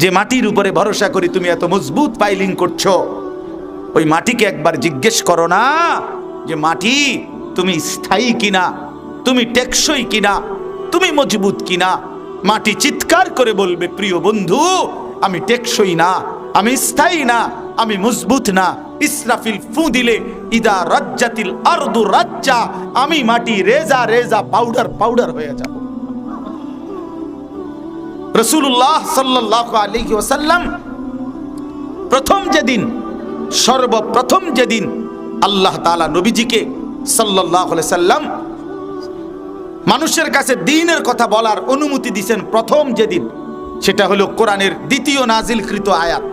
যে মাটির উপরে ভরসা করি তুমি এত মজবুত পাইলিং করছ। ওই মাটিকে একবার জিজ্ঞেস করো না যে মাটি তুমি স্থায়ী কিনা, তুমি টেকসই কিনা, তুমি মজবুত কিনা? মাটি চিৎকার করে বলবে, প্রিয় বন্ধু, আমি টেকসই না, আমি স্থায়ী না, আমি মজবুত না। ইসরাফিল ফু দিলে, ইদা রাজ্জাতিল আরদু রাজ্জা, আমি মাটি রেজা রেজা পাউডার পাউডার হয়ে যাব। রসুল্লাহ সাল্লাহ আলাইহি ওসাল্লাম প্রথম যেদিন, সর্বপ্রথম যেদিন আল্লাহ তাআলা নবীজিকে সাল্লাহ সাল্লাম মানুষের কাছে দিনের কথা বলার অনুমতি দিছেন প্রথম যেদিন, সেটা হলো কোরআনের দ্বিতীয় নাজিলকৃত আয়াত।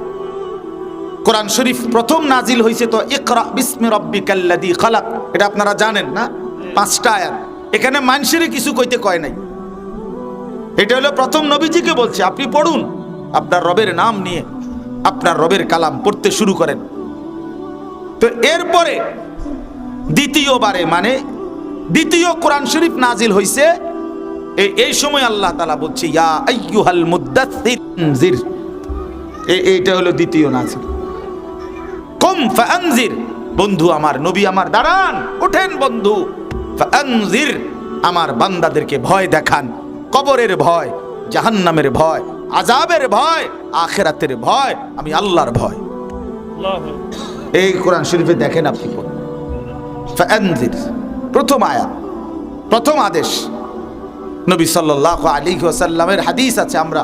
কোরআন শরীফ প্রথম নাজিল হয়েছে তো ইকরা বিস্মি রব্বিকাল্লাযী খালাক। এটা আপনারা জানেন না? পাঁচটা আয়াত। এখানে মানুষেরই কিছু কইতে কয় নাই। এটা হলো প্রথম নবীজিকে বলছে, আপনি পড়ুন, আপনার রবের নাম নিয়ে আপনার রবের কালাম পড়তে শুরু করেন। তো এরপরে দ্বিতীয়বারে মানে দ্বিতীয় কোরআন শরীফ নাজিল হইছে এই- সময় আল্লাহ তালা বলছে, ইয়া এইটা হলো দ্বিতীয় নাজিল। কম ফানজির বন্ধু আমার, নবী আমার, দাঁড়ান, ওঠেন বন্ধু আমার বান্দাদেরকে ভয় দেখান। কবরের ভয় জাহান্নামের ভয় আজাবের ভয় আখেরাতের ভয় আমি আল্লাহর ভয়। এই কোরআন শরীফে দেখেন আপনি। প্রথম আয়া প্রথম আদেশ। নবী সাল্লাল্লাহু আলাইহি ওয়াসাল্লামের হাদিস আছে আমরা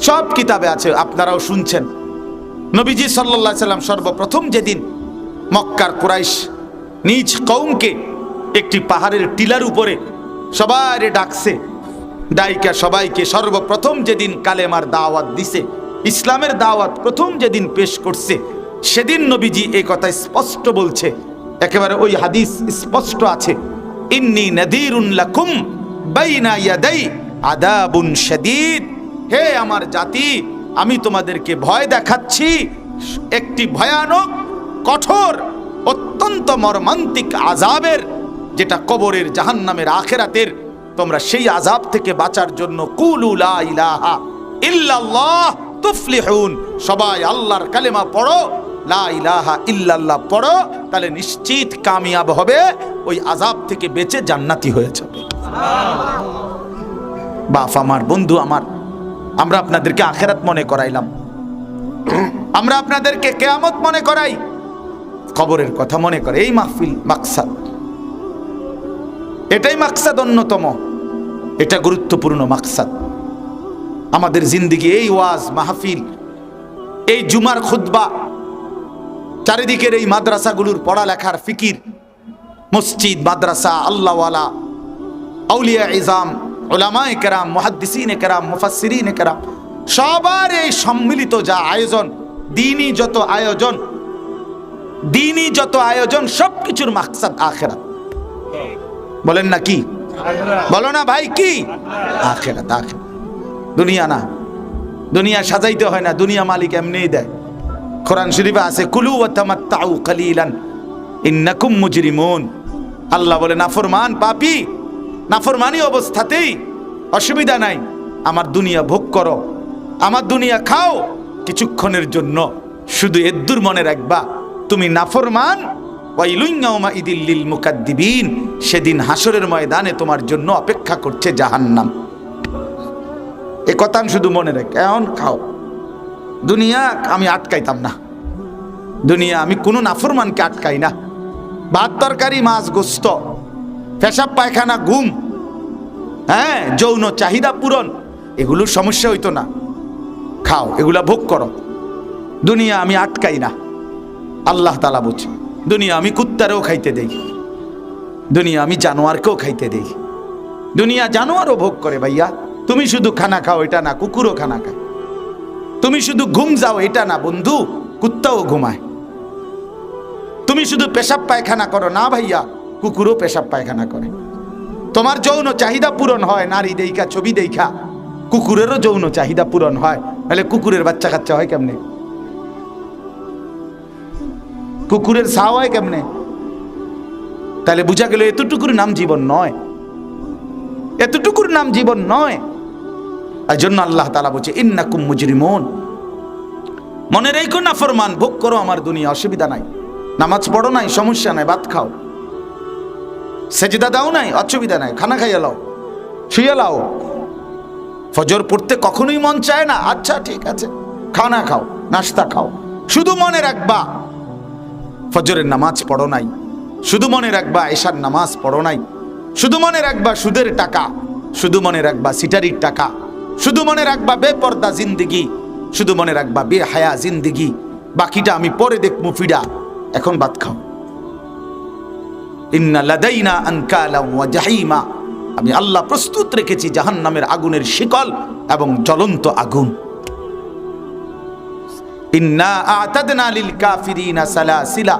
সব কিতাবে আছে আপনারাও শুনছেন। নবীজি সাল্লাল্লাহু আলাইহি সাল্লাম সর্বপ্রথম যেদিন মক্কার কুরাইশ নিজ কৌমকে একটি পাহাড়ের টিলার উপরে সবাই ডাকছে। ডাইকা সবাইকে সর্বপ্রথম যেদিন কালেমার দাওয়াত দিছে, ইসলামের দাওয়াত প্রথম যেদিন পেশ করছে, সেদিন নবীজি এই কথা স্পষ্ট বলছে। একেবারে ওই হাদিস স্পষ্ট আছে। ইন্নি নাদিরুন লাকুম বাইনা ইয়াদাই আদাবুন শাদীদ। হে আমার জাতি, আমি তোমাদেরকে ভয় দেখাচ্ছি। একটি ভয়ানক, কঠোর, অত্যন্ত মর্মান্তিক আজাবের যেটা কবরের জাহান্নামের আখেরাতের, তোমরা সেই আজাব থেকে বাঁচার জন্য কুলু লা ইলাহা ইল্লাল্লাহ তুফলিহুন। সবাই আল্লাহর কালেমা পড়ো, লা ইলাহা ইল্লাল্লাহ পড়ো, তাহলে নিশ্চিত কামিয়াব হবে, ওই আজাব থেকে বেঁচে জান্নাতি হয়ে যাবে। বাপ আমার, বন্ধু আমার, আমরা আপনাদেরকে আখেরাত মনে করাইলাম। আমরা আপনাদেরকে কেয়ামত মনে করাই। খবরের কথা মনে করে, এই মাহফিল মাকসাদ। এটাই মাকসাদ অন্যতম। এটা গুরুত্বপূর্ণ মাকসাদ। আমাদের জিন্দিগি এই ওয়াজ, মাহফিল, এই জুমার খুতবা, চারিদিকের এই মাদ্রাসাগুলোর পড়ালেখার ফিকির, মসজিদ, মাদ্রাসা, আল্লাহওয়ালা, আউলিয়া ইজাম ওলামায় কেরাম, মহাদ্দিসিন কেরাম, মুফাসসিরিন কেরাম, সবার এই সম্মিলিত যা আয়োজন, দিনই যত আয়োজন, দিনই যত আয়োজন, সবকিছুর মাকসাদ আখেরাত। বলেন না কি? বলো না ভাই, কি? আখেরাত আখেরাত দুনিয়া না। দুনিয়া সাজাইতে হয় না, দুনিয়া মালিক এমনিই দেয়। কোরআন শরীফে আছে, কুলু তামাত্তাউ কালিলান, ইন্নাকুম মুজরিমুন। আল্লাহ বলে, নাফরমান পাপি, নাফরমানি অবস্থাতেই অসুবিধা নাই, আমার দুনিয়া ভোগ করো। আমার দুনিয়া খাও, কিছুক্ষণের জন্য। শুধু এদ্দুর মনে রাখবা, তুমি নাফরমান সেদিন হাসরের ময়দানে তোমার জন্য অপেক্ষা করছে জাহান্নাম। এ কথা আমি শুধু মনে রাখ। এখন খাও। দুনিয়া আমি আটকাইতাম না। দুনিয়া আমি কোনো নাফরমানকে আটকাই না। ভাত তরকারি, মাছ গোস্ত, পেশাব, পায়খানা, ঘুম হ্যাঁ যৌন চাহিদা পূরণ এগুলোর সমস্যা হইতো না। খাও, এগুলা ভোগ করো। দুনিয়া আমি আটকাই না। আল্লাহ তালা বুঝি। দুনিয়া আমি কুত্তারেও খাইতে দেই দুনিয়া আমি জানোয়ারকেও খাইতে দেই দুনিয়া জানোয়ারও ভোগ করে ভাইয়া। তুমি শুধু খানা খাও, এটা না, কুকুরও খানা খায়। তুমি শুধু ঘুম যাও, এটা না, বন্ধু, কুত্তাও ঘুমায়। তুমি শুধু পেশাব পায়খানা করো, না ভাইয়া, কুকুরও পেশাব পায়খানা করে। তোমার যৌন চাহিদা পূরণ হয়, নারী দেখা ছবি দেখা কুকুরেরও যৌন চাহিদা পূরণ হয় তাহলে কুকুরের বাচ্চা কাচ্চা হয় কেমনে? কুকুরের ছাও হয় কেমনে? তাহলে বুঝা গেল এতটুকুর নাম জীবন নয়। এতটুকুর নাম জীবন নয়। এই জন্য আল্লাহ তালা বলছে, ইন্নাকুম মুজরিমুন। মনে রেখো না ফরমান, ভোগ করো আমার দুনিয়া, অসুবিধা নাই। নামাজ পড়ো নাই, সমস্যা নাই, ভাত খাও। সেজদা দাও নাই, অসুবিধা নাই, খানা খাইয়া লাও শুয়ে লাও। ফজর পড়তে কখনোই মন চায় না আচ্ছা ঠিক আছে খানা খাও, নাস্তা খাও। শুধু মনে রাখবা ফজরের নামাজ পড়ো নাই। শুধু মনে রাখবা এশার নামাজ পড়ো নাই। শুধু মনে রাখবা সুদের টাকা। শুধু মনে রাখবা সিটারির টাকা। শুধু মনে রাখবা বেপর্দা জিন্দিগি। শুধু মনে রাখবা বেহায়া জিন্দিগি। বাকিটা আমি পরে দেখব ফিডা। এখন বাদ খাও। ইন্না আমি আল্লাহ প্রস্তুত রেখেছি জাহান্নামের আগুনের শিকল এবং জ্বলন্ত আগুন। ইন্না আতাদনা লিল কাফিরিনা সালাসিলা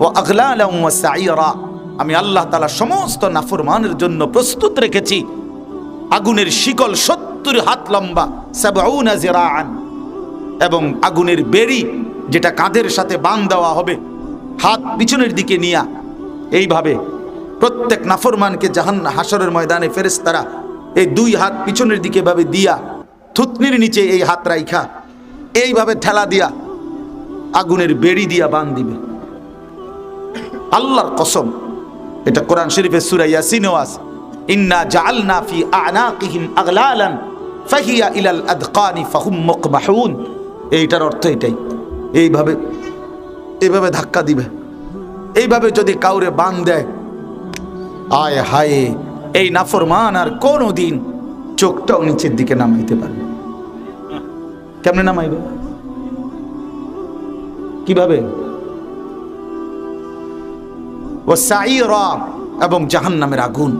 ওয়া আগলালাম ওয়া সাইরা আমি আল্লাহ তাআলা সমস্ত নাফরমানের জন্য প্রস্তুত রেখেছি। আগুনের শিকল সত্তর হাত লম্বা, সাবউনা জিরাআন। এবং আগুনের বেড়ি যেটা কাঁধের সাথে বান দেওয়া হবে, হাত পিছনের দিকে নিয়া। এইভাবে প্রত্যেক নাফরমানকে জাহান হাসরের ময়দানে ফেরেশতারা এই দুই হাত পিছনের দিকে ভাবে দিয়া, থুতনির নিচে এই হাত রাইখা। এইভাবে ঠেলা দিয়া আগুনের বেড়ি দিয়া বান দিবে। আল্লাহর কসম, এটা কোরআন শরীফের সূরা ইয়াসিনেও আছে। ইন্না জাআলনা ফি আনাকিহিম আগলালান, ফাহিয়া ইলাল আদকানি ফাহুম মুকমাহুন এইটার অর্থ এটাই, এইভাবে এইভাবে ধাক্কা দিবে। এইভাবে যদি কাউরে বান দেয়, আয় হায়, এই নাফরমান আর কোনো দিন চোখটাও নিচের দিকে নামাইতে পারবে কেমনে নামাইবে? কীভাবে? ও সাইরা এবং জাহান্নামের আগুন।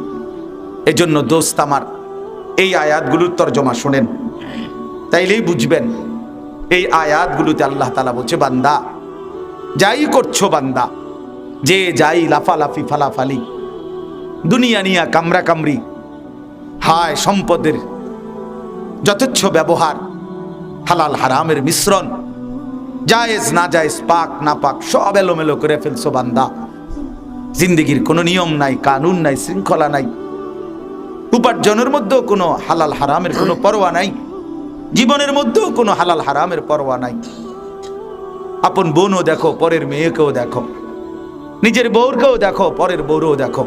এজন্য দোস্ত আমার, এই আয়াতগুলোর তর্জমা শোনেন। তাইলেই বুঝবেন, এই আয়াতগুলোতে আল্লাহ তালা বলছে, বান্দা, যাই করছ বান্দা, যে যাই লাফালাফি ফালাফালি, দুনিয়া নিয়া কামরা কামরি হায় সম্পদের যথেচ্ছ ব্যবহার, হালাল হারামের মিশ্রণ জায়েজ না জায়েজ, পাক না পাক, সব এলোমেলো করে ফেলছো বান্দা। জিন্দগির কোনো নিয়ম নাই, কানুন নাই, শৃঙ্খলা নাই। উপার্জনের মধ্যেও কোনো হালাল হারামের কোনো পরোয়া নাই। জীবনের মধ্যেও কোনো হালাল হারামের পরোয়া নাই। আপন বোনও দেখো, পরের মেয়েকেও দেখো। নিজের বউরকেও দেখো, পরের বউরও দেখো।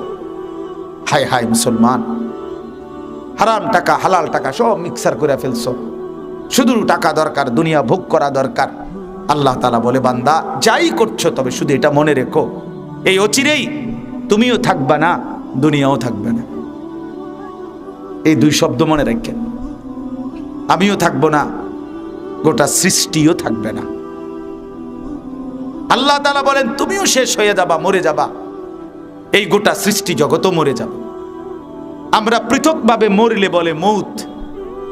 হায় হায় মুসলমান, হারাম টাকা, হালাল টাকা সব মিক্সার করে ফেলছো। শুধু টাকা দরকার, দুনিয়া ভোগ করা দরকার। আল্লাহ তালা বলে, বান্দা, যাই করছ, তবে শুধু এটা মনে রেখো। এই অচিরেই তুমিও থাকবা না, দুনিয়াও থাকবে না। এই দুই শব্দ মনে রাখেন। আমিও থাকব না, গোটা সৃষ্টিও থাকবে না। আল্লাহ তালা বলেন, তুমিও শেষ হয়ে যাবা, মরে যাবা। এই গোটা সৃষ্টি জগতও মরে যাবে। আমরা পৃথকভাবে মরিলে বলে মৌত,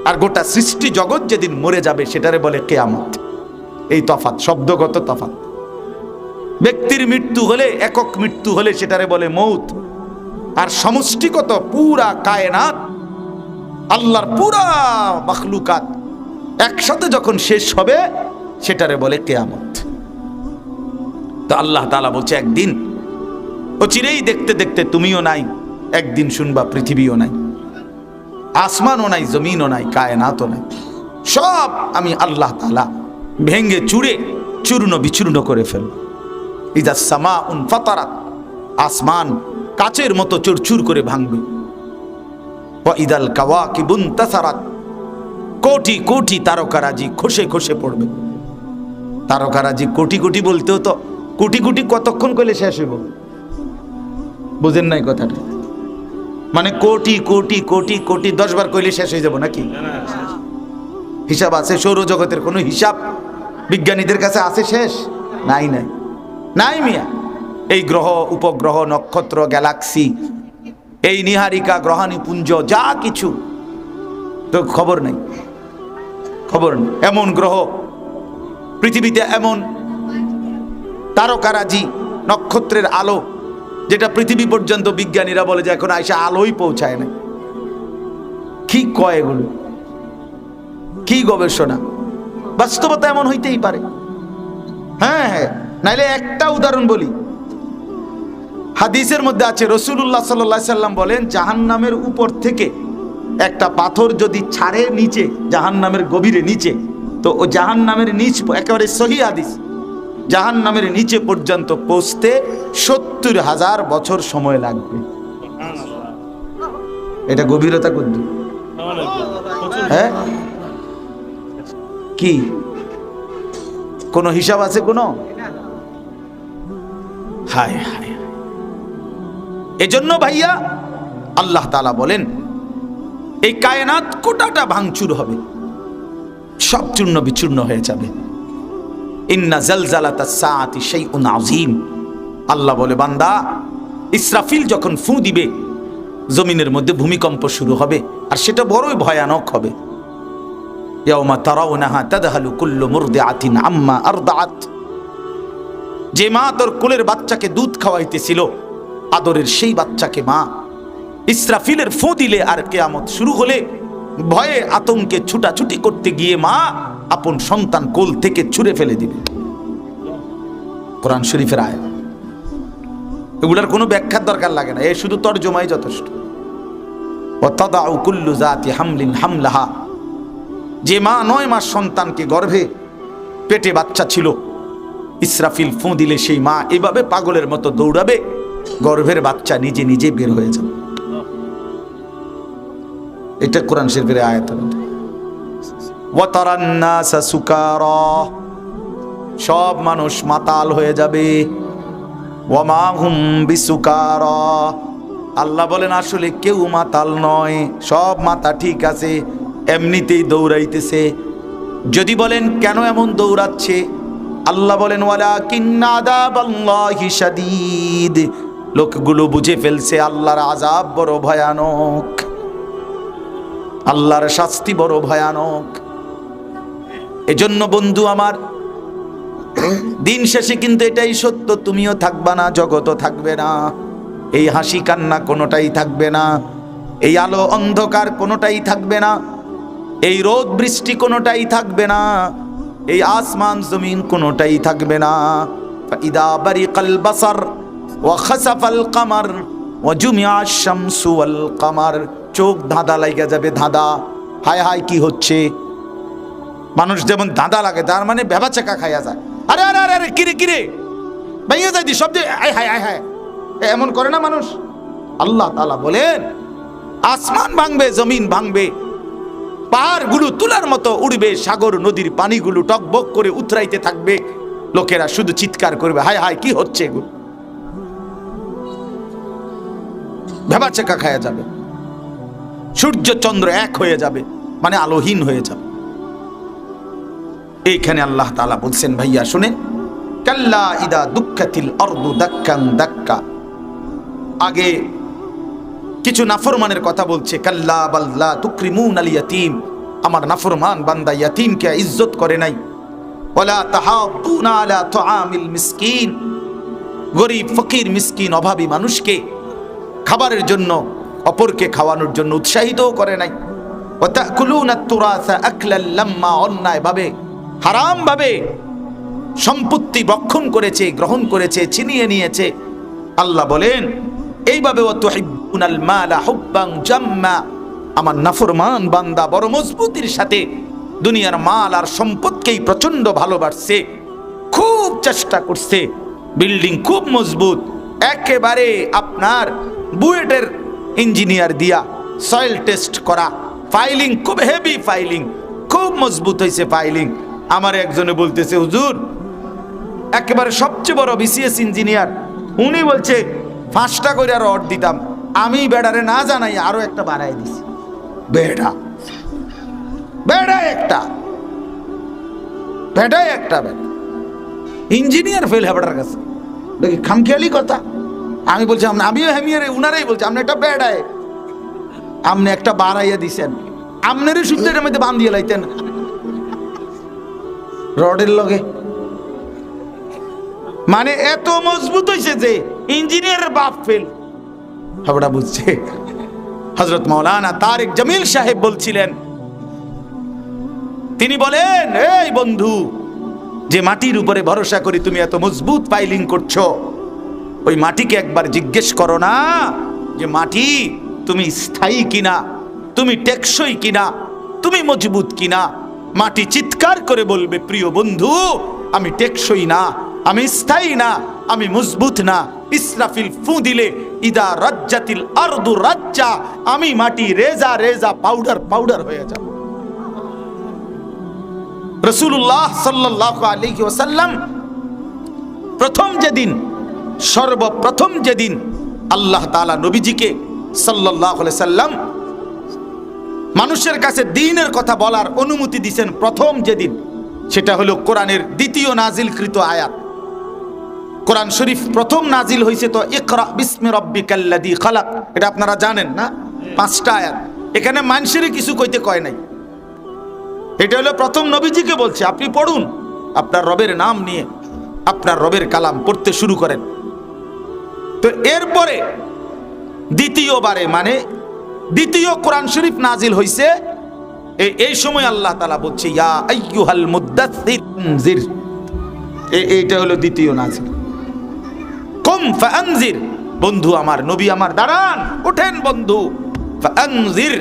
আর গোটা সৃষ্টি জগৎ যেদিন মরে যাবে, সেটারে বলে কেয়ামত। এই তফাত শব্দগত তফাত ব্যক্তির মৃত্যু হলে, একক মৃত্যু হলে সেটারে বলে মৌত। আর সমষ্টিগত পুরা কায়নাত, আল্লাহর পুরা মখলুকাত একসাথে যখন শেষ হবে, সেটারে বলে কেয়ামত। তো আল্লাহ তালা বলছে, একদিন ও চিরেই দেখতে দেখতে তুমিও নাই, একদিন শুনবা পৃথিবীও নাই, আসমানও নাই, জমিনও নাই, কায়নাতও নাই। সব আমি আল্লাহ তালা ভেঙ্গে চুড়ে চূর্ণ বিচূর্ণ করে ফেলব ইদা সামা উন ফাতারাত, আসমান কাচের মতো চুরচুর করে ভাঙবে। ওয়া ইদাল কাওয়া কি বুন তাসারাত, কোটি কোটি তারকারাজি খসে খসে পড়বে। তারকারাজি কোটি কোটি বলতেও তো কোটি কোটি কতক্ষণ করলে শেষ হইব? বুঝেন নাই কথাটা। মানে কোটি কোটি কোটি কোটি দশ বার কইলে শেষ হয়ে যাব নাকি? হিসাব আছে সৌরজগতের কোনো হিসাব বিজ্ঞানীদের কাছে আছে শেষ? নাই নাই। নাই মিয়া। এই গ্রহ, উপগ্রহ, নক্ষত্র, গ্যালাক্সি, এই নিহারিকা গ্রহাণীপুঞ্জ যা কিছু। তো খবর নেই। খবর নেই। এমন গ্রহ, পৃথিবীতে এমন তারকারাজি, নক্ষত্রের আলো, যেটা পৃথিবী পর্যন্ত বিজ্ঞানীরা বলে যে এখন আইসা আলোই পৌঁছায় না কি কয় এগুলো? কি গবেষণা? বাস্তবতা এমন হইতেই পারে। হ্যাঁ হ্যাঁ নাইলে একটা উদাহরণ বলি। হাদিসের মধ্যে আছে রসুল্লাহ সাল্লাহ সাল্লাম বলেন জাহান্নামের উপর থেকে একটা পাথর যদি ছাড়ে নিচে জাহান নামের গভীরে নিচে তো ও জাহান নামের নিচ একেবারে সহি হাদিস। জাহান নামের নিচে পর্যন্ত পৌঁছতে সত্তর হাজার বছর সময় লাগবে। এটা গভীরতা করতে হ্যাঁ? কি? কোনো হিসাব আছে কোনো? হায় হায় এজন্য ভাইয়া, আল্লাহ তালা বলেন, এই কায়নাত কোটাটা ভাঙচুর হবে। সব চূর্ণ বিচূর্ণ হয়ে যাবে। ইন্না জালজালাতা সাআতি শাইউন আযীম। আল্লাহ বলে, বান্দা, ইসরাফিল যখন ফু দিবে, জমিনের মধ্যে ভূমিকম্প শুরু হবে, আর সেটা বড়ই ভয়ানক হবে। কুল্লু আম্মা যে মা তোর কোলের বাচ্চাকে দুধ খাওয়াইতেছিল, আদরের সেই বাচ্চাকে মা। ইসরাফিলের ফু দিলে আর কেয়ামত শুরু হলে ভয়ে আতঙ্কে ছুটাছুটি করতে গিয়ে মা আপন সন্তান কোল থেকে ছুঁড়ে ফেলে দিবে। কোরআন শরীফের আয় এগুলার কোনো ব্যাখ্যার দরকার লাগে না, এ শুধু তর্জমাই যথেষ্ট। ওয়াতাদাউ কুল্লু জাতি হামলিন হামলাহা। যে মা নয় মাস সন্তানকে গর্ভে পেটে বাচ্চা ছিল। ইসরাফিল ফু দিলে সেই মা এভাবে পাগলের মতো দৌড়াবে, গর্ভের বাচ্চা নিজে নিজে বের হয়ে যাবে। এটা কোরআন শরীফের আয়াত সব মানুষ মাতাল হয়ে যাবে। আল্লাহ বলেন, আসলে কেউ মাতাল নয়, সব মাথা ঠিক আছে এমনিতেই দৌড়াইতেছে। যদি বলেন, কেন এমন দৌড়াচ্ছে? আল্লাহ বলেন লোকগুলো বুঝে ফেলছে, আল্লাহর আজাব বড় ভয়ানক। আল্লাহর শাস্তি বড় ভয়ানক। এজন্য বন্ধু আমার, দিন শেষে কিন্তু এটাই সত্য, তুমিও থাকবা না জগতও থাকবে না। এই হাসি কান্না কোনোটাই থাকবে না। এই আলো অন্ধকার কোনোটাই থাকবে না। এই রোদ বৃষ্টি কোনোটাই থাকবে না, এই আসমান জমিন কোনোটাই থাকবে না। ইদা বারিকাল বাসার, ওয়া খাসাফাল কামার, ওয়া জুমিয়া শামসু ওয়াল কামার। চোখ ধাঁধা লাগা যাবে ধাঁধা। হায় হায়, কি হচ্ছে? মানুষ যেমন ধাঁধা লাগে, তার মানে ভেবা চাকা খাইয়া যায়। আরে আরে আরে আরে কিরে কিরে ভেঙে যায় দি শব্দে আয় হায় আয় হায়। এমন করে না মানুষ? আল্লাহ তালা বলেন, আসমান ভাঙবে, জমিন ভাঙবে। পাহাড়গুলো তুলার মতো উড়বে, সাগর, নদীর পানিগুলো টকবক করে উতরাইতে থাকবে। লোকেরা শুধু চিৎকার করবে, হায় হায়, কি হচ্ছে এগুলো? ভেবা চেকা খায়া যাবে। সূর্য চন্দ্র এক হয়ে যাবে মানে আলোহীন হয়ে যাবে। এইখানে আল্লাহ তাআলা বলছেন, ভাইয়া, শুনেন, কাল্লা ইদা দুঃখাতিল অর্দু দাক্কাং দাক্কা। আগে কিছু নাফরমানের কথা বলছে, কাল্লা বাল্লা তুকরিমুন আল ইয়াতিম। আমার নাফরমান বান্দা ইয়াতিমকে ইজ্জত করে নাই। ওয়ালা তাহাদুনা আলা তুআমিল মিসকিন। গরিব, ফকির, মিসকিন, অভাবী মানুষকে খাবারের জন্য, অপরকে খাওয়ানোর জন্য উৎসাহিতও করে নাই। অন্যায়ভাবে, হারামভাবে সম্পত্তি রক্ষণ করেছে, গ্রহণ করেছে, ছিনিয়ে নিয়েছে। আল্লাহ বলেন, এইভাবে তুহিব্বুনাল মালা হুব্বাং জাম্মা। আমার নাফরমান বান্দা বড় মজবুতির সাথে দুনিয়ার মাল আর সম্পদকেই প্রচণ্ড ভালোবাসছে, খুব চেষ্টা করছে। বিল্ডিং খুব মজবুত, একেবারে আপনার বুয়েটের ইঞ্জিনিয়ার দিয়া সয়েল টেস্ট করা। ফাইলিং খুব হেভি ফাইলিং, খুব মজবুত হয়েছে ফাইলিং। আমার একজনে বলতেছে, হুজুর, একেবারে সবচেয়ে বড় বিসিএস ইঞ্জিনিয়ার। উনি বলছে, পাঁচটা করে রড দিতাম। আমি বেড়ারে না জানাই আরও একটা বাড়াই দিছি। বেড়া। বেড়া একটা। বেড়াই একটা বেড়া। ইঞ্জিনিয়ার ফেল হেবাটার কাছে। দেখি, খামখেয়ালি কথা। আমি বলছি আমিও হেমিয়ারে, উনারাই বলছি আপনি একটা বেড়ায়। আপনি একটা বাড়াইয়া দিছেন। আপনারই সূত্রের মধ্যে বান্ধিয়ে লাইতেন। রডের লগে। মানে এত মজবুত হয়েছে যে, ইঞ্জিনিয়ারের বাপ ফেল। হাবড়া বুঝছে। হজরত মৌলানা তারেক জামিল সাহেব বলছিলেন, তিনি বলেন, এই বন্ধু, যে মাটির উপরে ভরসা করি তুমি এত মজবুত ফাইলিং করছ, ওই মাটিকে একবার জিজ্ঞেস করো না যে মাটি তুমি স্থায়ী কিনা, তুমি টেকসই কিনা, তুমি মজবুত কিনা। মাটি চিৎকার করে বলবে, প্রিয় বন্ধু, আমি টেকসই না, আমি স্থায়ী না, আমি মজবুত না। ইসরাফিল ফু দিলে ইদা রাজ্জাতিল আরদু রাজ্জা আমি মাটি রেজা রেজা পাউডার পাউডার হয়ে যাব। রসুল্লাহ সাল্লাহ আলাইহি ওয়াসাল্লাম প্রথম যেদিন, সর্বপ্রথম যেদিন আল্লাহ তাআলা নবীজিকে সাল্লাহ সাল্লাম মানুষের কাছে দিনের কথা বলার অনুমতি দিছেন প্রথম যেদিন, সেটা হলো কোরআনের দ্বিতীয় নাজিলকৃত আয়াত। কোরআন শরীফ প্রথম নাজিল হয়েছে তো খালাক। এটা আপনারা জানেন না? পাঁচটা আয়াত। এখানে মানুষেরই কিছু কইতে কয় নাই। এটা হলো প্রথম নবীজিকে বলছে, আপনি পড়ুন, আপনার রবের নাম নিয়ে আপনার রবের কালাম পড়তে শুরু করেন। তো এরপরে দ্বিতীয়বারে মানে দ্বিতীয় কোরআন শরীফ নাজিল হইছে এই সময় আল্লাহ তালা বলছে, ইয়া এইটা হলো দ্বিতীয় নাজিল। কুম ফাআনজির। বন্ধু আমার নবী আমার দাঁড়ান ওঠেন বন্ধু। ফাআনজির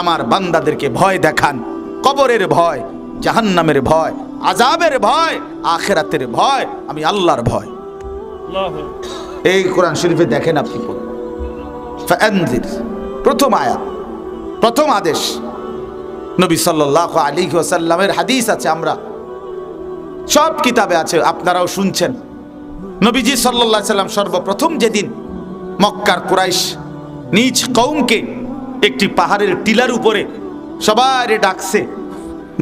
আমার বান্দাদেরকে ভয় দেখান। কবরের ভয় জাহান্নামের ভয় আজাবের ভয় আখেরাতের ভয় আমি আল্লাহর ভয়। এই কোরআন শরীফে দেখেন আপনি পড়ুন। প্রথম আয়াত প্রথম আদেশ। নবী সাল্লাল্লাহু আলাইহি ওয়াসাল্লামের হাদিস আছে আমরা সব কিতাবে আছে আপনারাও শুনছেন। নবীজি আলাইহি সাল্লাম সর্বপ্রথম যেদিন মক্কার কুরাইশ নিজ কৌমকে একটি পাহাড়ের টিলার উপরে সবাইরে ডাকছে,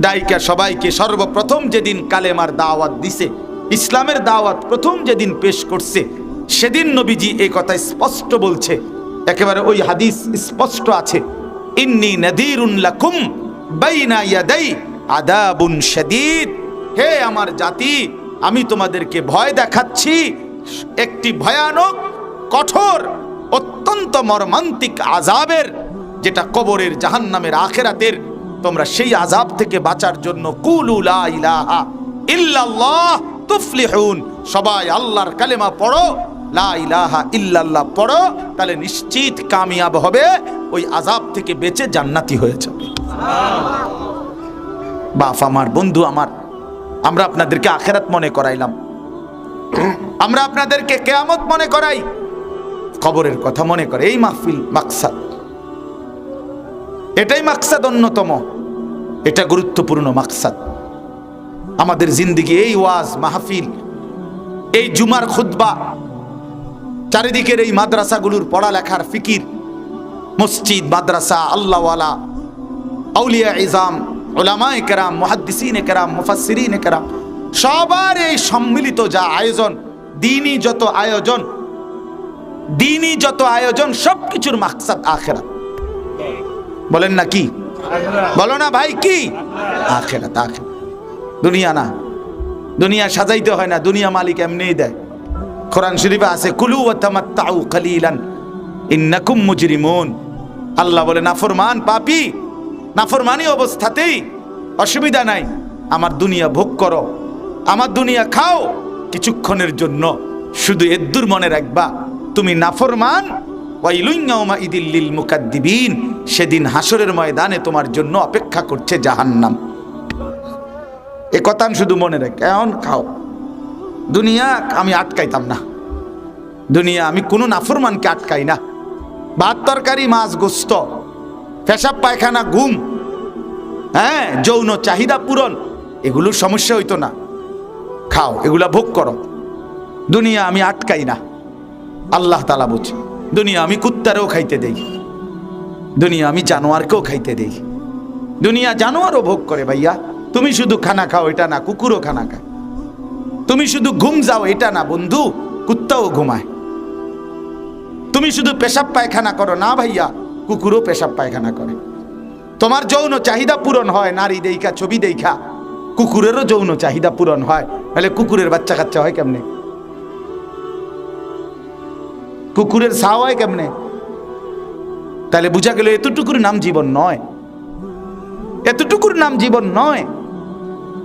ডাইকা সবাইকে সর্বপ্রথম যেদিন কালেমার দাওয়াত দিছে, ইসলামের দাওয়াত প্রথম যেদিন পেশ করছে, সেদিন নবীজি এই কথা স্পষ্ট বলছে, একেবারে ওই হাদিস স্পষ্ট আছে, ইন্নি নাদিরুন লাকুম বাইনা ইয়াদাই আদাবুন হে আমার জাতি আমি তোমাদেরকে ভয় দেখাচ্ছি। একটি ভয়ানক, কঠোর, অত্যন্ত মর্মান্তিক আজাবের যেটা কবরের জাহান্নামের আখেরাতের, তোমরা সেই আজাব থেকে বাঁচার জন্য কুলু লা ইলাহা ইল্লাল্লাহ তুফলিহুন। সবাই আল্লাহর কালেমা পড়ো, লা ইলাহা ইল্লাল্লাহ পড়ো, তাহলে নিশ্চিত কামিয়াব হবে, ওই আজাব থেকে বেঁচে জান্নাতি হয়ে যাবে। বাপ আমার, বন্ধু আমার আমরা আপনাদেরকে আখেরাত মনে করাইলাম। আমরা আপনাদেরকে কেয়ামত মনে করাই। খবরের কথা মনে করে, এই মাহফিল মাকসাদ। এটাই মাকসাদ অন্যতম। এটা গুরুত্বপূর্ণ মাকসাদ। আমাদের জিন্দিগি এই ওয়াজ, মাহফিল, এই জুমার খুতবা, চারিদিকের এই মাদ্রাসাগুলোর পড়ালেখার ফিকির, মসজিদ, মাদ্রাসা, আল্লাহওয়ালা আউলিয়া ইজাম ওলামায়ে কেরাম, মুহাদ্দিসিনে কেরাম, মুফাসসিরিনে কেরাম, সবার এই সম্মিলিত যা আয়োজন, দিনই যত আয়োজন, দিনই যত আয়োজন সব কিছুর মাকসাদ আখেরাত। বলেন না কি? বলো না ভাই কি? আখেরাত আখেরাত। দুনিয়া না, দুনিয়া সাজাইতে হয় না, দুনিয়া মালিক এমনিই দেয়। কোরআন শরীফে আছে, কুলু ওয়া তামাত্তাউ কালিলান, ইন্নাকুম মুজরিমুন। আল্লাহ বলে, নাফরমান, পাপী নাফরমানি অবস্থাতেই অসুবিধা নাই। আমার দুনিয়া ভোগ করো, আমার দুনিয়া খাও। কিছুক্ষণের জন্য শুধু এদ্দুর মনে রাখবা, তুমি নাফরমান। ওয়াইলুইয়াউমা ইদিল্লিল মুকাদ্দিবিন। সেদিন হাসরের ময়দানে তোমার জন্য অপেক্ষা করছে জাহান্নাম। এ কথা শুধু মনে রাখ, এখন খাও। দুনিয়া আমি আটকাইতাম না। দুনিয়া আমি কোনো নাফরমানকে আটকাই না। ভাত তরকারি মাছ গোস্ত পেশাব, পায়খানা, ঘুম হ্যাঁ যৌন চাহিদা পূরণ, এগুলোর সমস্যা হইতো না। খাও, এগুলা ভোগ করো। দুনিয়া আমি আটকাই না। আল্লাহ তালা বুঝ দুনিয়া আমি কুত্তারেও খাইতে দেই। দুনিয়া আমি জানোয়ারকেও খাইতে দেই। দুনিয়া জানোয়ারও ভোগ করে ভাইয়া। তুমি শুধু খানা খাও, এটা না, কুকুরও খানা খায়। তুমি শুধু ঘুম যাও, এটা না, বন্ধু, কুত্তাও ঘুমায়। তুমি শুধু পেশাব, পায়খানা করো না ভাইয়া কুকুরও পেশাব পায়খানা করে। তোমার যৌন চাহিদা পূরণ হয়, নারী দেইখা, ছবি দেইখা। কুকুরেরও যৌন চাহিদা পূরণ হয় তাহলে কুকুরের বাচ্চা কাচ্চা হয় কেমনে? কুকুরের ছাও হয় কেমনে? তাহলে বুঝা গেল এতটুকুর নাম জীবন নয়। এতটুকুর নাম জীবন নয়।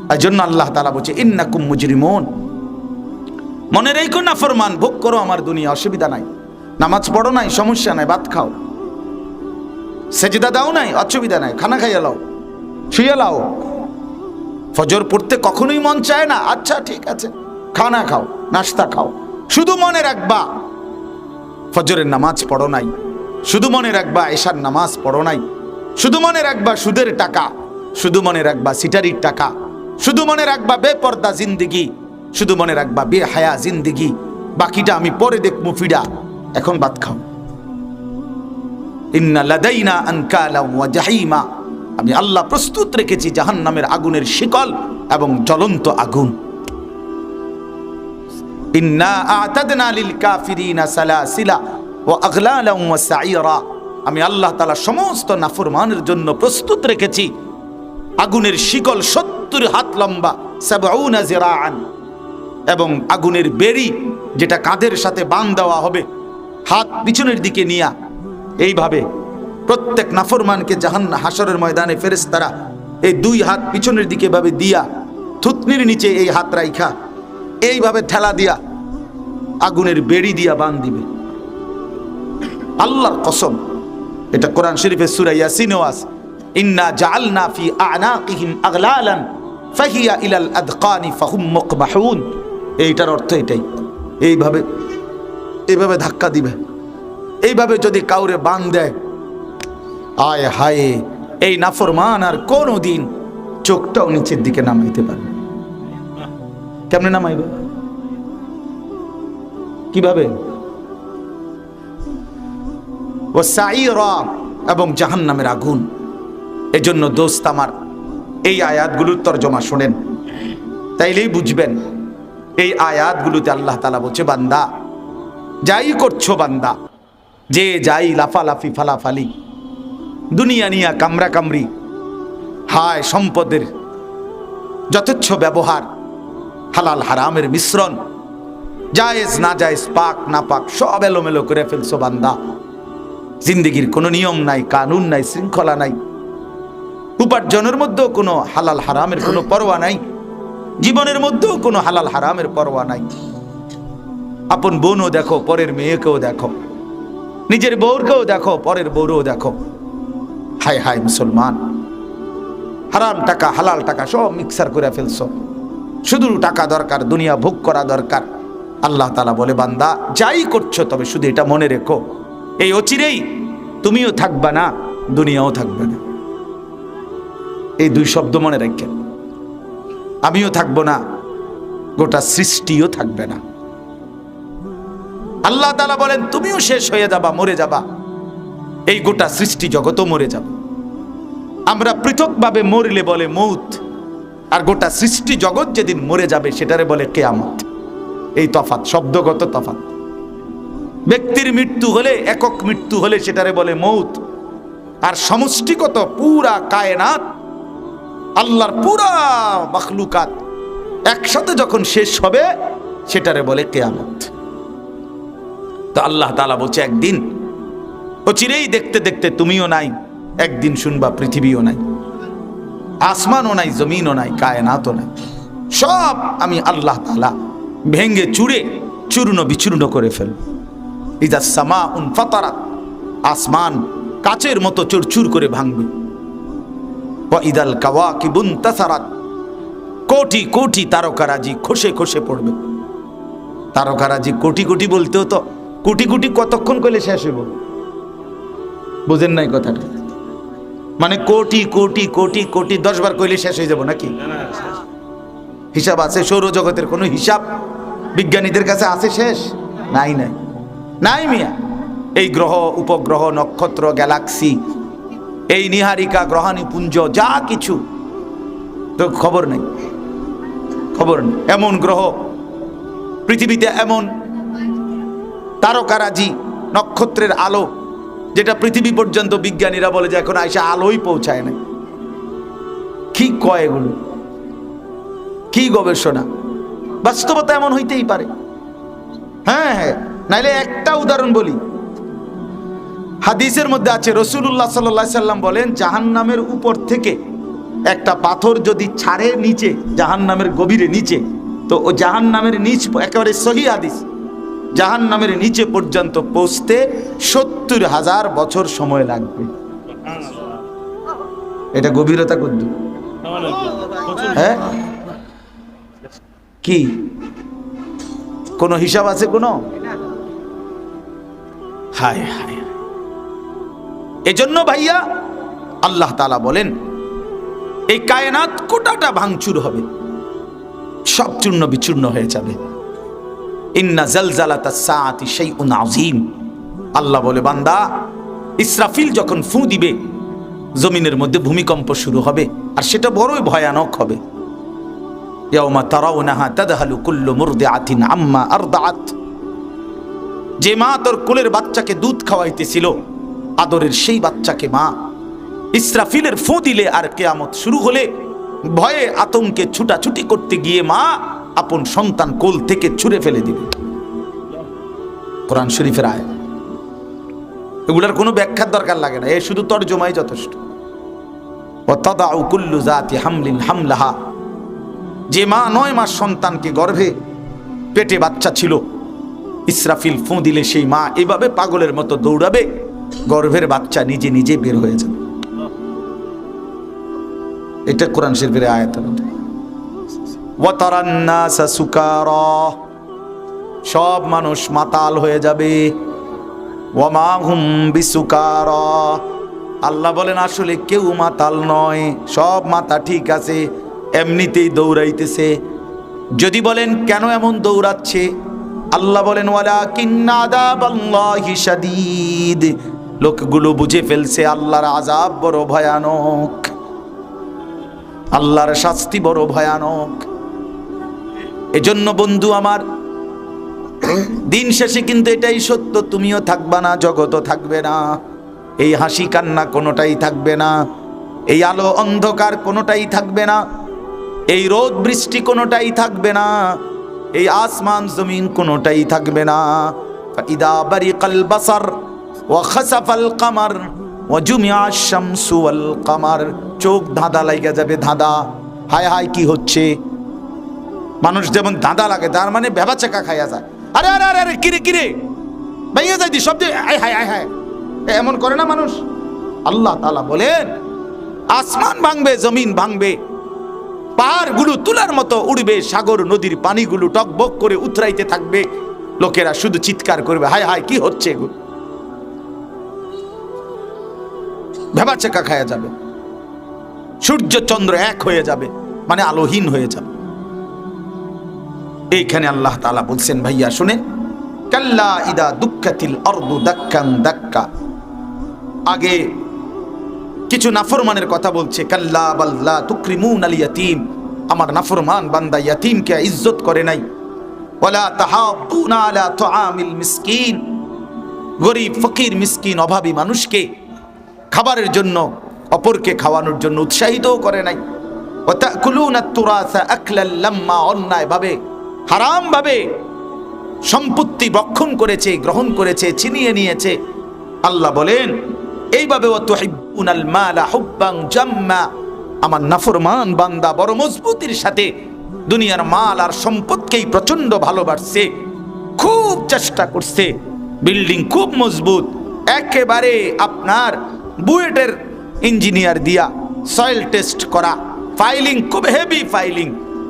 আর জন্য আল্লাহ তালা বলছে, ইন্নাকুম মুজরিমুন। মনে রেখো না ফরমান, ভোগ করো, আমার দুনিয়া অসুবিধা নাই। নামাজ পড়ো নাই, সমস্যা নাই, ভাত খাও। সেজদা দাও নাই, অসুবিধা নাই, খানা খাইয়া লাও শুয়ে লাও। ফজর পড়তে কখনোই মন চায় না আচ্ছা ঠিক আছে, খানা খাও, নাস্তা খাও। শুধু মনে রাখবা, ফজরের নামাজ পড়ো নাই, শুধু মনে রাখবা এশার নামাজ পড়ো নাই, শুধু মনে রাখবা সুদের টাকা, শুধু মনে রাখবা সিটারির টাকা, শুধু মনে রাখবা বেপর্দা জিন্দিগি, শুধু মনে রাখবা বেহায়া জিন্দিগি, বাকিটা আমি পরে দেখব ফিডা, এখন ভাত খাও। ইন্না জাহিমা। আমি আল্লাহ প্রস্তুত রেখেছি জাহান্নামের আগুনের শিকল এবং জ্বলন্ত আগুন। ইন্না লিল কাফিরিনা সাইরা আমি আল্লাহ তাআলা সমস্ত নাফরমানের জন্য প্রস্তুত রেখেছি। আগুনের শিকল সত্তর হাত লম্বা এবং আগুনের বেড়ি যেটা কাঁধের সাথে বান দেওয়া হবে, হাত পিছনের দিকে নিয়া। এইভাবে প্রত্যেক নাফরমানকে জাহান হাসরের ময়দানে ফেরেশতারা এই দুই হাত পিছনের দিকে ভাবে দিয়া থুতনির নিচে এই হাত রাইখা, এইভাবে ঠেলা দিয়া আগুনের বেড়ি দিয়া বান দিবে। আল্লাহর কসম, এটা কোরআন শরীফের সূরা ইয়াসিনেও ইন্না জাআলনা ফি আনাকিহিম আগলালান ফাহিয়া ইলাল আদকানি ফাহুম মুকমাহুন এইটার অর্থ এটাই। এইভাবে এইভাবে ধাক্কা দিবে। এইভাবে যদি কাউরে বান দেয়, আয় হায়, এই নাফরমান আর কোনো দিন চোখটাও নিচের দিকে নামাইতে পারবে কেমনে নামাইবে? কীভাবে? ও এবং জাহান্নামের আগুন। এজন্য দোস্ত আমার, এই আয়াতগুলোর তর্জমা শোনেন। তাইলেই বুঝবেন, এই আয়াতগুলোতে আল্লাহ তালা বলছে, বান্দা, যাই করছ বান্দা যে যাই লাফালাফি ফালাফালি, দুনিয়া নিয়া কামরা কামরি, হায় সম্পদের যথেচ্ছ ব্যবহার, হালাল হারামের মিশ্রণ, জায়েজ না জায়েজ, পাক না পাক, সব এলোমেলো করে ফেলছো বান্দা। জিন্দগির কোনো নিয়ম নাই, কানুন নাই, শৃঙ্খলা নাই। উপার্জনের মধ্যেও কোনো হালাল হারামের কোনো পরোয়া নাই। জীবনের মধ্যেও কোনো হালাল হারামের পরোয়া নাই। আপন বোনও দেখো, পরের মেয়েকেও দেখো। নিজের বউরকেও দেখো, পরের বউরও দেখো। হায় হায় মুসলমান। হারাম টাকা, হালাল টাকা সব মিক্সার করে ফেলছো। শুধু টাকা দরকার, দুনিয়া ভোগ করা দরকার। আল্লাহ তালা বলে, বান্দা, যাই করছ তবে শুধু এটা মনে রেখো। এই অচিরেই তুমিও থাকবা না, দুনিয়াও থাকবে না। এই দুই শব্দ মনে রাখেন আমিও থাকব না, গোটা সৃষ্টিও থাকবে না। আল্লাহ তালা বলেন, তুমিও শেষ হয়ে যাবা, মরে যাবা। এই গোটা সৃষ্টি জগতও মরে যাবে। আমরা পৃথকভাবে মরলে বলে মৌত, আর গোটা সৃষ্টি জগৎ যেদিন মরে যাবে, সেটারে বলে কেয়ামত। এই তফাত শব্দগত তফাত ব্যক্তির মৃত্যু হলে, একক মৃত্যু হলে সেটারে বলে মৌত। আর সমষ্টিগত পুরা কায়নাত, আল্লাহর পুরা মখলুকাত একসাথে যখন শেষ হবে, সেটারে বলে কেয়ামত। তো আল্লাহ তালা বলছে, একদিন। ও চিরেই দেখতে দেখতে তুমিও নাই, একদিন শুনবা পৃথিবীও নাই, আসমানও নাই, জমিনও নাই, কায়নাতও নাই। সব আমি আল্লাহ তালা ভেঙ্গে চুড়ে চূর্ণ বিচূর্ণ করে ফেলব। ইদা সামা উন ফাতারাত, আসমান কাচের মতো চুরচুর করে ভাঙবে। ইদাল কাওয়া কি বুন তাসারাত, কোটি কোটি তারকারাজি খসে খসে পড়বে। তারকারাজি কোটি কোটি বলতেও তো কোটি কোটি কতক্ষণ করলে শেষ হইব? বুঝেন নাই কথাটা। মানে কোটি কোটি কোটি কোটি দশ বার কইলে শেষ হয়ে যাব নাকি? হিসাব আছে সৌরজগতের কোনো হিসাব বিজ্ঞানীদের কাছে আছে শেষ? নাই নাই। নাই মিয়া। এই গ্রহ উপগ্রহ নক্ষত্র গ্যালাক্সি এই নিহারিকা গ্রহাণী পুঞ্জ যা কিছু। তো খবর নেই। খবর নেই। এমন গ্রহ পৃথিবীতে এমন তারকারাজি নক্ষত্রের আলো, যেটা পৃথিবী পর্যন্ত বিজ্ঞানীরা বলে যে এখন আইসা আলোই পৌঁছায় না কি কয় এগুলো? কি গবেষণা? বাস্তবতা এমন হইতেই পারে। হ্যাঁ হ্যাঁ নাইলে একটা উদাহরণ বলি। হাদিসের মধ্যে আছে রসুল্লাহ সাল্লাহ সাল্লাম বলেন জাহান নামের উপর থেকে একটা পাথর যদি ছাড়ে নিচে জাহান নামের গভীরে নিচে, তো ও জাহান নামের নিচ একেবারে সহি হাদিস। জাহান নামের নিচে পর্যন্ত পৌঁছতে সত্তর হাজার বছর সময় লাগবে। এটা গভীরতা করত হ্যাঁ? কি? কোনো হিসাব আছে কোনো? হায় হায় এজন্য ভাইয়া, আল্লাহ তালা বলেন, এই কায়নাত কোটাটা ভাঙচুর হবে। সব চূর্ণ বিচূর্ণ হয়ে যাবে। আল্লাহ বলে, বান্দা, ইসরাফিল যখন ফু দিবে, জমিনের মধ্যে ভূমিকম্প শুরু হবে, আর সেটা বড়ই ভয়ানক হবে। যে মা তোর কোলের বাচ্চাকে দুধ খাওয়াইতেছিল, আদরের সেই বাচ্চাকে মা, ইসরাফিলের ফু দিলে আর কেয়ামত শুরু হলে ভয়ে আতঙ্কে ছুটাছুটি করতে গিয়ে মা আপন সন্তান কোল থেকে ছুঁড়ে ফেলে দিবে। কোরআন শরীফের আয় এগুলার কোনো ব্যাখ্যার দরকার লাগে না, এ শুধু তর্জমাই যথেষ্ট। জাতি হামলিন হামলাহা। যে মা নয় মাস সন্তানকে গর্ভে পেটে বাচ্চা ছিল, ইসরাফিল ফোঁ দিলে সেই মা এভাবে পাগলের মতো দৌড়াবে, গর্ভের বাচ্চা নিজে নিজে বের হয়ে যাবে। এটা কোরআন শরীফের আয়াতের মধ্যে। সব মানুষ মাতাল হয়ে যাবে। আল্লাহ বলেন, আসলে কেউ মাতাল নয়, সব মাথা ঠিক আছে, এমনিতেই দৌড়াইতেছে। যদি বলেন, কেন এমন দৌড়াচ্ছে? আল্লাহ বলেন ওয়ালা লোকগুলো বুঝে ফেলছে, আল্লাহর আজাব বড় ভয়ানক। আল্লাহর শাস্তি বড় ভয়ানক। এজন্য বন্ধু আমার, দিন শেষে কিন্তু এটাই সত্য, তুমিও থাকবা না জগতও থাকবে না। এই হাসি কান্না কোনোটাই থাকবে না, এই আলো অন্ধকার কোনোটাই থাকবে না, এই রোদ বৃষ্টি কোনোটাই থাকবে না, এই আসমান জমিন কোনোটাই থাকবে না। ইদা বারিকাল বাসার ওয়া খাসাফাল কামার ওয়া জুমিয়া কামার। চোখ ধাঁধা লাইগা যাবে ধাঁধা। হায় হায় কি হচ্ছে? মানুষ যেমন ধাঁধা লাগে, তার মানে ভেবা চাকা খাইয়া যায়। আরে আরে আরে আরে, কিরে কিরে? ভাইয়া যাই দি শব্দে আয় হায় আয় হায়। এমন করে না মানুষ? আল্লাহ তালা বলেন, আসমান ভাঙবে, জমিন ভাঙবে, পাহাড়গুলো তুলার মতো উড়বে, সাগর, নদীর পানিগুলো টকবক করে উতরাইতে থাকবে। লোকেরা শুধু চিৎকার করবে, হায় হায়, কি হচ্ছে এগুলো ভেবা চাকা খায়া যাবে। সূর্য চন্দ্র এক হয়ে যাবে মানে আলোহীন হয়ে যাবে। এইখানে আল্লাহ তালা বলছেন, ভাইয়া শুনে কাল্লা ইদা দুঃখাতিল অর্দু দাক্কাং দাক্কা। আগে কিছু নাফরমানের কথা বলছে, কাল্লা বাল্লা তুকরিমুন আল ইয়াতিম। আমার নাফরমান বান্দা ইয়াতিমকে ইজ্জত করে নাই। ওয়ালা তাহাদ্দুনা আলা তুআমিল মিসকিন। গরিব, ফকির, মিসকিন, অভাবী মানুষকে খাবারের জন্য, অপরকে খাওয়ানোর জন্য উৎসাহিতও করে নাই। ওয়াতাকুলুনা তুরাসা আকলাল লাম্মা, অন্যায়ভাবে হারামভাবে সম্পত্তি বক্ষণ করেছে, গ্রহণ করেছে, ছিনিয়ে নিয়েছে। আল্লাহ বলেন, এইভাবে আমার নাফরমান বান্দা বড় মজবুতির সাথে দুনিয়ার মাল আর সম্পদকেই প্রচণ্ড ভালোবাসছে, খুব চেষ্টা করছে। বিল্ডিং খুব মজবুত, একেবারে আপনার বুয়েটের ইঞ্জিনিয়ার দিয়া সয়েল টেস্ট করা। ফাইলিং খুব হেভি ফাইলিং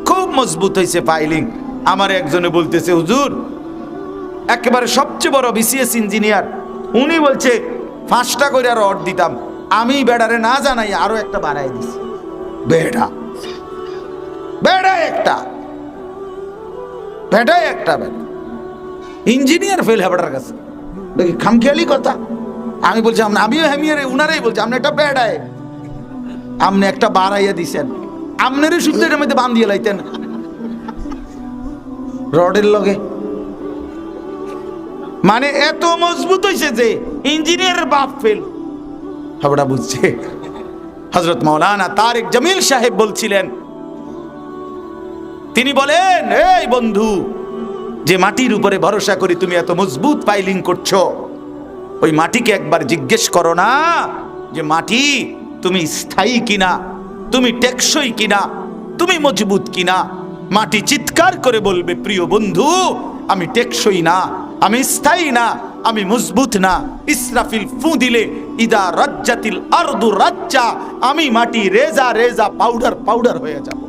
খুব মজবুত হয়েছে ফাইলিং আমার একজনে বলতেছে, হুজুর, একেবারে সবচেয়ে বড় বিসিএস ইঞ্জিনিয়ার উনি বলছে, পাঁচটা করে আর অর্ড দিতাম। আমি বেড়ারে না জানাই আরও একটা বাড়াই দিছি। বেড়া। বেড়া একটা। বেড়াই একটা বেড়া। ইঞ্জিনিয়ার ফেল হেবাটার কাছে। দেখি, খামখেয়ালি কথা। আমি বলছি আমিও হেমিয়ার, উনারাই বলছি আপনি একটা বেড়ায় আপনি একটা বাড়াইয়া দিছেন। আপনারই শুদ্ধ এটার মধ্যে বান্ধিয়ে লাইতেন। রডের লগে। মানে এত মজবুত হয়েছে যে ইঞ্জিনিয়ারের বাপ ফেল। হাবড়া বুঝছে। হজরত মৌলানা তারেক জামিল সাহেব বলছিলেন, তিনি বলেন, এই বন্ধু, যে মাটির উপরে ভরসা করি তুমি এত মজবুত ফাইলিং করছ, ওই মাটিকে একবার জিজ্ঞেস করো না যে মাটি তুমি স্থায়ী কিনা, তুমি টেকসই কিনা, তুমি মজবুত কিনা। মাটি চিৎকার করে বলবে, প্রিয় বন্ধু, আমি টেকসই না, আমি স্থায়ী না, আমি মজবুত না। ইসরাফিল ফু দিলে, ইদা রাজ্জাতিল আরদু রাজ্জা আমি মাটি রেজা রেজা পাউডার পাউডার হয়ে যাব।